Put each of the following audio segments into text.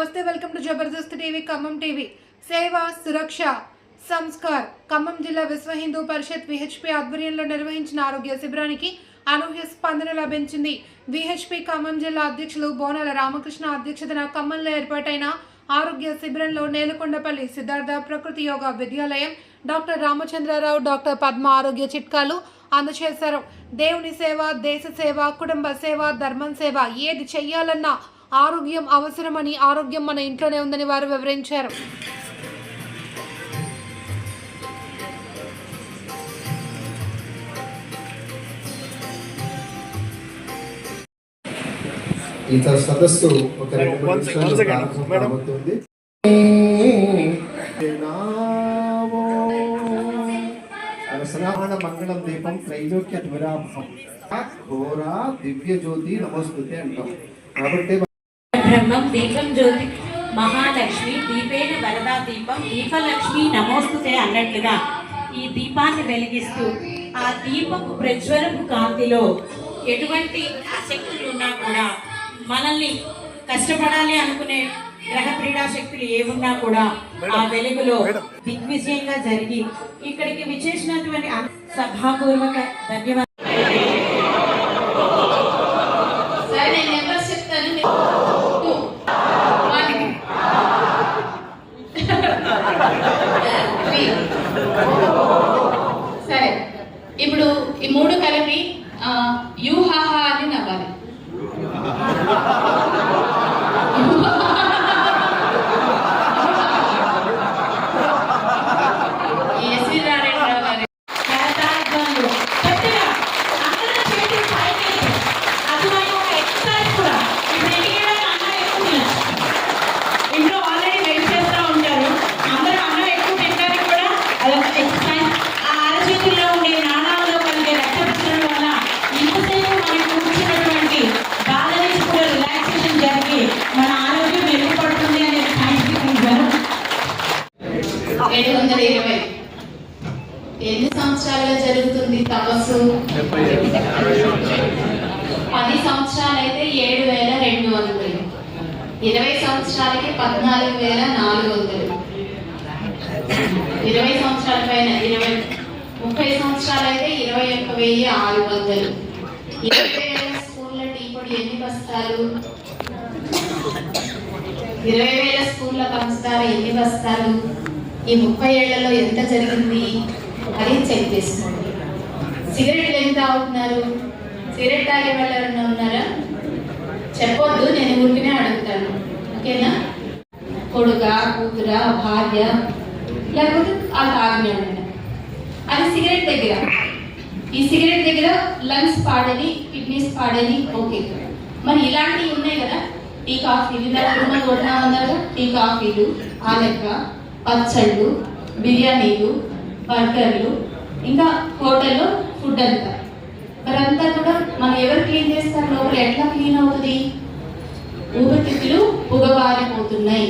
నమస్తే welcome to Jabardasth TV Khammam TV. సేవ సురక్ష సంస్కార్ ఖమ్మం జిల్లా విశ్వ హిందూ పరిషత్ విహెచ్పి ఆధ్వర్యంలో నిర్వహించిన ఆరోగ్య శిబిరానికి అనూహ్య స్పందన లభించింది. విహెచ్పి ఖమ్మం జిల్లా అధ్యక్షులు బోనాల రామకృష్ణ అధ్యక్షతన ఖమ్మంలో ఏర్పాటైన ఆరోగ్య శిబిరంలో నేలకొండపల్లి సిద్ధార్థ ప్రకృతి యోగా విద్యాలయం డాక్టర్ రామచంద్రరావు డాక్టర్ పద్మ ఆరోగ్య చిట్కాలు అందజేశారు దేవుని సేవ దేశ సేవ కుటుంబ సేవ ధర్మం సేవ ఏది చెయ్యాలన్నా ఆరోగ్యం అవసరమని ఆరోగ్యం మన ఇంట్లోనే ఉందని వారు వివరించారు. సదస్సు ఒక రెండు. సనాతన మంగళం దీపం త్రైలోక్య ధ్వరాభం ఘోర దివ్య జ్యోతి నమోస్తుతే అంటాం. కాబట్టి బ్రహ్మం దీపం జ్యోతి మహాలక్ష్మి దీపేన వరదా దీపం దీపలక్ష్మి నమోస్తుతే అన్నట్లుగా ఈ దీపాన్ని వెలిగిస్తూ ఆ దీపపు ప్రజ్వలపు కాంతిలో ఎటువంటి శక్తులు ఉన్నా కూడా మనల్ని కష్టపడాలి అనుకునే గ్రహ క్రీడా శక్తులు ఏమున్నా కూడా ఆ వెలుగులో దిగ్విజయంగా జరిగి ఇక్కడికి విచ్చేసినటువంటి సభాపూర్వక ధన్యవాదాలు సరే నేను నెంబర్స్ చెప్తాను మీరు టూ వన్ త్రీ సరే ఇప్పుడు ఈ మూడు కలిపి ఆ, యు హాహా అని నవ్వాలి ఎస్వి నారాయణరావు గారి శారదాధ్వర్యంలో గట్టిగా అందరూ చేతులు పైకి అటువైపు ఒక ఎక్సర్సైజ్ కూడా ఇప్పుడు ఎన్నికలకు అన్నం ఎక్కువ తినచ్చు ఇంట్లో ఆల్రెడీ వెయిట్ చేస్తూ ఉంటారు అందరూ అన్నం ఎక్కువ తినడానికి కూడా అదొక ఎక్సర్సైజ్ ఆ అరచేతుల్లో ఉండే నాణాల్లో కలిగే రక్తప్రసరణ వల్ల ఇంతసేపు మనం కూర్చున్నటువంటి బాధ నుంచి కూడా రిలాక్సేషన్ జరిగి మన ఆరోగ్యం మెరుగుపడుతుంది అనేది సైంటిఫిక్ రీజన్ ఏడు వందల ఇరవై. ఎన్ని సంవత్సరాలుగా జరుగుతుంది తపస్సు? పది సంవత్సరాలైతే ఏడు వేల రెండు వందలు. ఇరవై సంవత్సరాలకి పద్నాలుగు వేల నాలుగు వందలు. ఇరవై సంవత్సరాల పైన ఇరవై ముప్పై సంవత్సరాలైతే ఇరవై ఒక్క వెయ్యి ఆరు వందలు. ఇరవై వేల స్కూళ్ళ టీ పొడి ఎన్ని బస్తాలు? ఇరవై వేల స్కూళ్ళ పంచదార ఎన్ని బస్తాలు? ఈ ముప్పై ఏళ్ళలో ఎంత జరిగింది అది చెక్ చేసుకోండి. సిగరెట్లు ఎంత తాగుతున్నారు? సిగరెట్ తాగే వాళ్ళు ఎవరైనా ఉన్నారా? చెప్పొద్దు నేను ఊరికినే అడుగుతాను. ఓకేనా? కొడుక కూతుర భార్య లేకపోతే ఆ తాగినాడైనా అది సిగరెట్ దగ్గర. ఈ సిగరెట్ దగ్గర లంగ్స్ పాడని కిడ్నీస్ పాడని ఓకే. మరి ఇలాంటివి ఉన్నాయి కదా? టీ కాఫీలు ఇందాక కుటుంబం కొట్టినా ఉన్నారు టీ కాఫీలు ఆ లెక్క. పచ్చళ్ళు బిర్యానీలు బర్గర్లు ఇంకా హోటల్లో ఫుడ్ అంతా. మరి అంతా కూడా మనం ఎవరు క్లీన్ చేస్తారు? లోపల ఎట్లా క్లీన్ అవుతుంది? ఊపిరితిత్తులు పొగబారిపోతున్నాయి.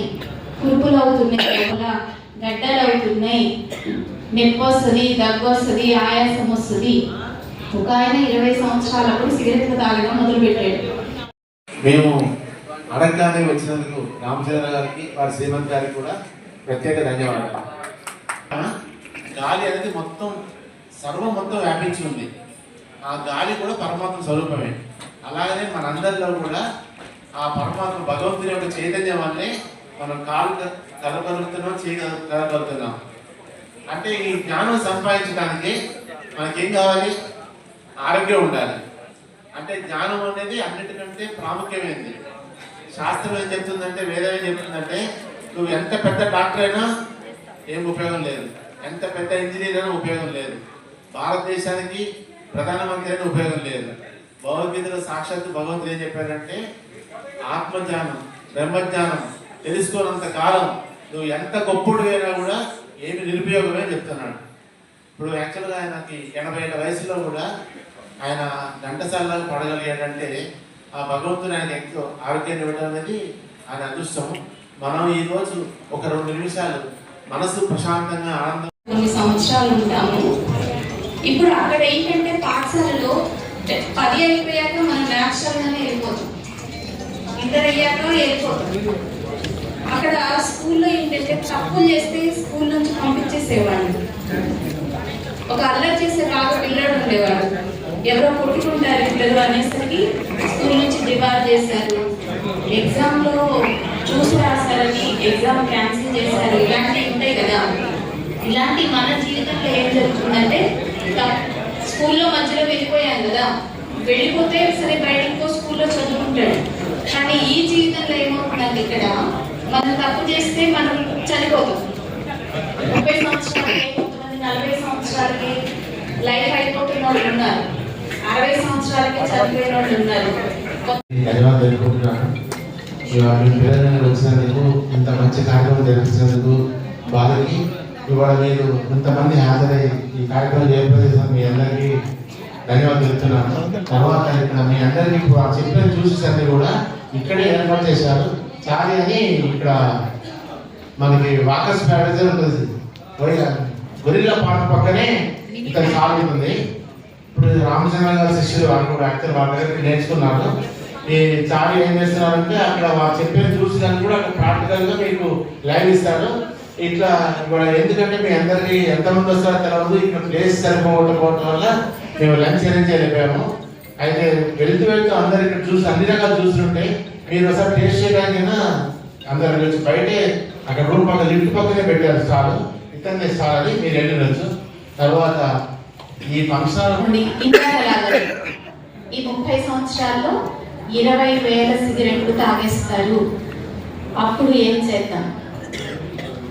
కురుపులు అవుతున్నాయి లోపల. గడ్డలు అవుతున్నాయి. నొప్పి వస్తుంది దగ్గు వస్తుంది ఆయాసం వస్తుంది. ఒక ఆయన ఇరవై సంవత్సరాలప్పుడు సిగరెట్లు తాగడం మొదలు పెట్టాడు మేము అడగగానే వచ్చినందుకు రామచంద్ర గారికి వారి శ్రీమంత్ గారికి కూడా ప్రత్యేక ధన్యవాదాలు. గాలి అనేది మొత్తం సర్వం మొత్తం వ్యాపించి ఉంది. ఆ గాలి కూడా పరమాత్మ స్వరూపమే. అలాగనే మనందరిలో కూడా ఆ పరమాత్మ భగవంతుని యొక్క చైతన్యం వల్లే మనం కాలు క- కదగలుగుతున్నాం చేయగలుగుతున్నాం అంటే ఈ జ్ఞానం సంపాదించడానికి మనకేం కావాలి? ఆరోగ్యం ఉండాలి. అంటే జ్ఞానం అనేది అన్నిటికంటే ప్రాముఖ్యమైనది శాస్త్రం ఏం చెప్తుందంటే వేదం ఏం చెప్తుందంటే నువ్వు ఎంత పెద్ద డాక్టర్ అయినా ఏం ఉపయోగం లేదు. ఎంత పెద్ద ఇంజనీర్ అయినా ఉపయోగం లేదు. భారతదేశానికి ప్రధానమంత్రి అయినా ఉపయోగం లేదు. భగవద్గీతలో సాక్షాత్తు భగవంతుడు ఏం చెప్పాడంటే ఆత్మజ్ఞానం బ్రహ్మజ్ఞానం తెలుసుకోనంత కాలం నువ్వు ఎంత గొప్పడు అయినా కూడా ఏమి నిరుపయోగమే చెప్తున్నాడు. ఇప్పుడు యాక్చువల్గా ఆయనకి ఎనభై ఏళ్ళ వయసులో కూడా ఆయన ఘంటసాలలో పడగలిగాడంటే ఆ భగవంతుని ఆయన ఎంతో ఆరోగ్యాన్ని ఇవ్వడం అనేది ఆయన అదృష్టం మనం ఈరోజు ఒక రెండు నిమిషాలు మనసు ప్రశాంతంగా ఆనందం కొన్ని సంవత్సరాలు ఉంటాము. ఇప్పుడు అక్కడ ఏంటంటే పాఠశాలలో పది అయిపోయాక మనం నేచురల్గానే వెళ్ళిపోతాం. ఇంటర్ అయ్యాక వెళ్ళిపోతాం. అక్కడ స్కూల్లో ఏంటంటే తప్పులు చేస్తే స్కూల్ నుంచి పంపించేసేవాళ్ళు. ఒక అల్లరి చేసే బాగా పిల్లడు ఉండేవాడు. ఎవరో కొట్టుకుంటారు పిల్లలు అనేసరికి స్కూల్ నుంచి డిబార్ చేశారు. ఎగ్జామ్లో చూసి రాశారని ఎగ్జామ్ క్యాన్సిల్ చేశారు. ఇలాంటివి ఉంటాయి కదా. ఇలాంటి మన జీవితంలో ఏం జరుగుతుందంటే స్కూల్లో మధ్యలో వెళ్ళిపోయాను కదా. వెళ్ళిపోతే సరే బయట ఇంకో స్కూల్లో చదువుకుంటాడు. కానీ ఈ జీవితంలో ఏమవుతుందంటే ఇక్కడ మనం తప్పు చేస్తే మనం చనిపోతాం. ముప్పై సంవత్సరాలకి కొంతమంది నలభై సంవత్సరాలకి లైఫ్ అయిపోతున్న వాళ్ళు ఉన్నారు. అరవై సంవత్సరాలకి చనిపోయిన వాళ్ళు ఉన్నారు. ధన్యవాదాలు మీ పిల్లలు వచ్చినందుకు ఇంత మంచి కార్యక్రమం జరిపించినందుకు వాళ్ళకి ఇవాళ మీరు ఇంతమంది హాజరై ఈ కార్యక్రమం చేపట్టేసిన మీ అందరికీ ధన్యవాదాలు చెప్తున్నాను. తర్వాత ఇక్కడ మీ అందరికీ ఇప్పుడు ఆ చెప్పిన చూసేసరికి కూడా ఇక్కడే ఏర్పాటు చేశారు. చాలి అని ఇక్కడ మనకి వాకర్స్ ప్యారేజ్ ఉంటుంది. గొరిల్లా గొరిల్లా పార్క్ పక్కనే ఇక్కడ సాగుతుంది. ఉంది ఇప్పుడు రామచంద్ర గారి శిష్యులు వాళ్ళు కూడా యాక్టర్ వాళ్ళ దగ్గర నేర్చుకున్నారు. ఈ చావి ఏం చేస్తున్నారంటే అక్కడ వారు చెప్పేది చూసి దాన్ని కూడా అక్కడ ప్రాక్టికల్గా మీకు లైవ్ ఇస్తారు. ఇట్లా ఎందుకంటే మీ అందరికి ఎంతమంది వస్తారో తెలియదు ఇక్కడ ప్లేస్ సరిపోవడం వల్ల మేము లంచ్ అరేంజ్ చేయలేకపోయాము అయితే వెళ్తూ వెళ్తూ అందరు ఇక్కడ చూసి అన్ని రకాలు చూస్తుంటే మీరు ఒకసారి టేస్ట్ చేయడానికైనా అందరు వెళ్ళొచ్చు. బయటే అక్కడ రూమ్ పక్కన లిఫ్ట్ పక్కనే పెట్టారు స్టాల్. ఇతనే స్టాల్ అది. మీరు వెళ్ళవచ్చు తర్వాత ఈ ఫంక్షన్ ఈ ముప్పై సంవత్సరాల్లో ఇరవై వేల సిగరెట్లు తాగేస్తారు అప్పుడు ఏం చేద్దాం?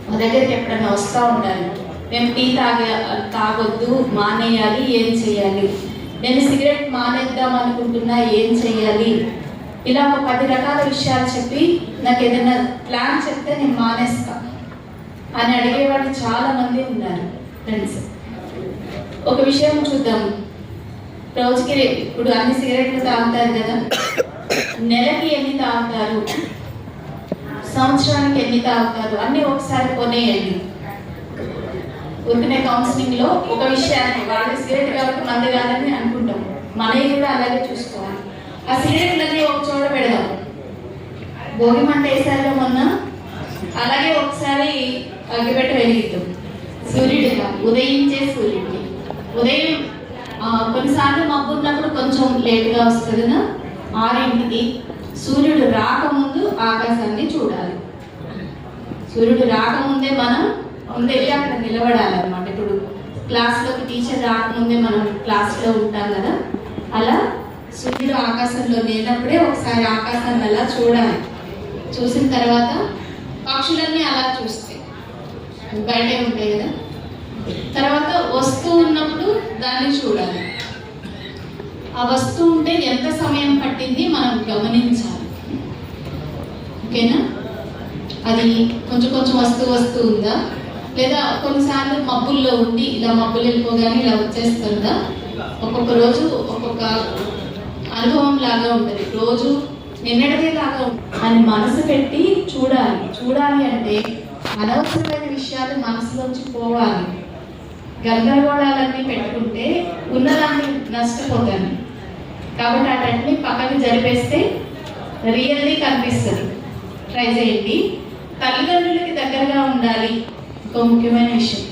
మా దగ్గరికి ఎప్పుడైనా వస్తూ ఉంటారు మేము టీ తాగే తాగొద్దు మానేయాలి ఏం చేయాలి? నేను సిగరెట్ మానేద్దాం అనుకుంటున్నా ఏం చేయాలి? ఇలా ఒక పది రకాల విషయాలు చెప్పి నాకు ఏదైనా ప్లాన్ చెప్తే నేను మానేస్తా అని అడిగేవాళ్ళు చాలా మంది ఉన్నారు ఫ్రెండ్స్. ఒక విషయం చూద్దాం. రోజుకి ఇప్పుడు అన్ని సిగరెట్లు తాగుతారు కదా. నెలకి ఎన్ని తాగుతారు? సంవత్సరానికి ఎన్ని తాగుతారు? అన్ని ఒకసారి కొనేయండి. ఉరికినే కౌన్సిలింగ్లో ఒక విషయాన్ని వాళ్ళు సిగరెట్ కాబట్టి మంది కాదని అనుకుంటాం. మనవి కూడా అలాగే చూసుకోవాలి. ఆ సిగరెట్లన్నీ ఒక చోట పెడదాం. భోగి మంట వేసారుగా మొన్న? అలాగే ఒకసారి అగ్గిపెట్ట వెలిగిద్దాం. సూర్యుడిగా ఉదయించే సూర్యుడికి ఉదయం కొన్నిసార్లు మబ్బు ఉన్నప్పుడు కొంచెం లేటుగా వస్తుంది కదా ఆరింటికి సూర్యుడు రాకముందు ఆకాశాన్ని చూడాలి. సూర్యుడు రాకముందే మనం ముందు వెళ్ళి అక్కడ నిలబడాలన్నమాట. ఇప్పుడు క్లాస్లోకి టీచర్ రాకముందే మనం క్లాస్లో ఉంటాం కదా. అలా సూర్యుడు ఆకాశంలో లేనప్పుడే ఒకసారి ఆకాశాన్ని అలా చూడాలి. చూసిన తర్వాత పక్షులన్నీ అలా చూస్తాయి. బయటే ఉంటాయి కదా. తర్వాత వస్తువు ఉన్నప్పుడు దాన్ని చూడాలి. ఆ వస్తువు ఉంటే ఎంత సమయం పట్టింది మనం గమనించాలి. ఓకేనా? అది కొంచెం కొంచెం వస్తువు వస్తూ ఉందా? లేదా కొన్నిసార్లు మబ్బుల్లో ఉండి ఇలా మబ్బులు వెళ్ళిపోగానే ఇలా వచ్చేస్తుందా? ఒక్కొక్క రోజు ఒక్కొక్క అనుభవం లాగా ఉంటుంది. రోజు నిన్నటిదే లాగా ఉంటుంది. అని మనసు పెట్టి చూడాలి. చూడాలి అంటే అనవసరమైన విషయాలు మనసులోంచి పోవాలి. గందరగోళాలన్నీ పెట్టుకుంటే ఉన్నదాన్ని నష్టపోతాను కాబట్టి అటన్ని పక్కకి జరిపేస్తే రియల్లీ కనిపిస్తుంది. ట్రై చేయండి. తల్లిదండ్రులకి దగ్గరగా ఉండాలి ఒక ముఖ్యమైన విషయం.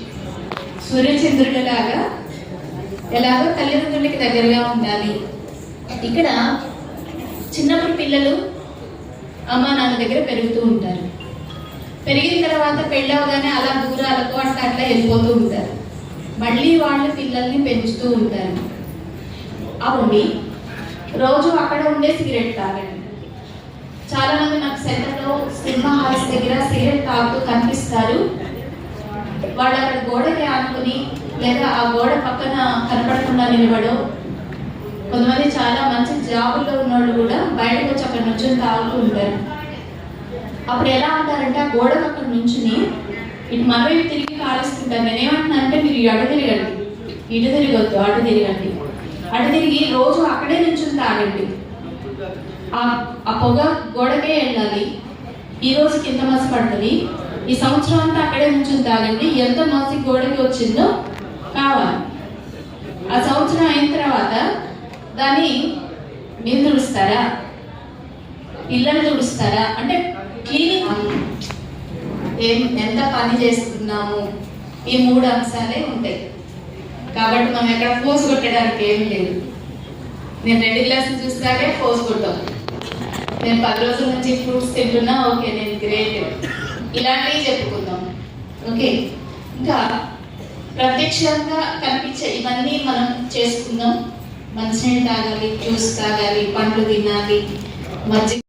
సూర్యచంద్రుడిలాగా ఎలాగో తల్లిదండ్రులకి దగ్గరగా ఉండాలి. ఇక్కడ చిన్నప్పుడు పిల్లలు అమ్మ నాన్న దగ్గర పెరుగుతూ ఉంటారు. పెరిగిన తర్వాత పెళ్ళవగానే అలా దూరాలకు అట్లా అట్లా వెళ్ళిపోతూ ఉంటారు. మళ్ళీ వాళ్ళ పిల్లల్ని పెంచుతూ ఉంటారు. అవుండి రోజు అక్కడ ఉండే సిగరెట్ తాగండి. చాలా మంది నాకు సెంటర్లో సినిమా హాల్స్ దగ్గర సిగరెట్ తాగుతూ కనిపిస్తారు. వాళ్ళు అక్కడ గోడకి ఆనుకుని లేదా ఆ గోడ పక్కన కనపడకుండా నిలబడు కొంతమంది చాలా మంచి జాబుల్లో ఉన్నోళ్ళు కూడా బయటకు వచ్చి అక్కడ నుంచి తాగుతూ ఉంటారు. అప్పుడు ఎలా అంటారంటే ఆ గోడ పక్కన నుంచుని ఇటు మరో తిరిగి కాలేస్తుంటారు నేను ఏమంటున్నా అంటే మీరు అటు తిరగండి. ఇటు తిరగొద్దు అటు తిరగండి. అటు తిరిగి రోజు అక్కడే నుంచుని తాగండి ఆ ఆ పొగ గోడకే వెళ్ళాలి. ఈ రోజు కింద మసి పడుతుంది. ఈ సంవత్సరం అంతా అక్కడే నుంచుని తాగండి ఎంత మసి గోడకి వచ్చిందో కావాలి. ఆ సంవత్సరం అయిన తర్వాత దాన్ని మీరు తుడుస్తారా ఇళ్ళని తుడుస్తారా అంటే క్లీనింగ్ ఏం ఎంత పని చేస్తున్నాము? ఈ మూడు అంశాలే ఉంటాయి. కాబట్టి మనం ఎక్కడ పోస్ కొట్టడానికి ఏం లేదు. నేను రెండు గ్లాసులు చూస్తాకే పోస్ కొట్టాం నేను పది రోజుల నుంచి ఫ్రూట్స్ తింటున్నా ఓకే నేను గ్రేట్ ఇలాంటివి చెప్పుకుందాం. ఓకే? ఇంకా ప్రత్యక్షంగా కనిపించే ఇవన్నీ మనం చేసుకుందాం. మంచినీళ్ళు తాగాలి జ్యూస్ తాగాలి పండ్లు తినాలి మజ్జిగ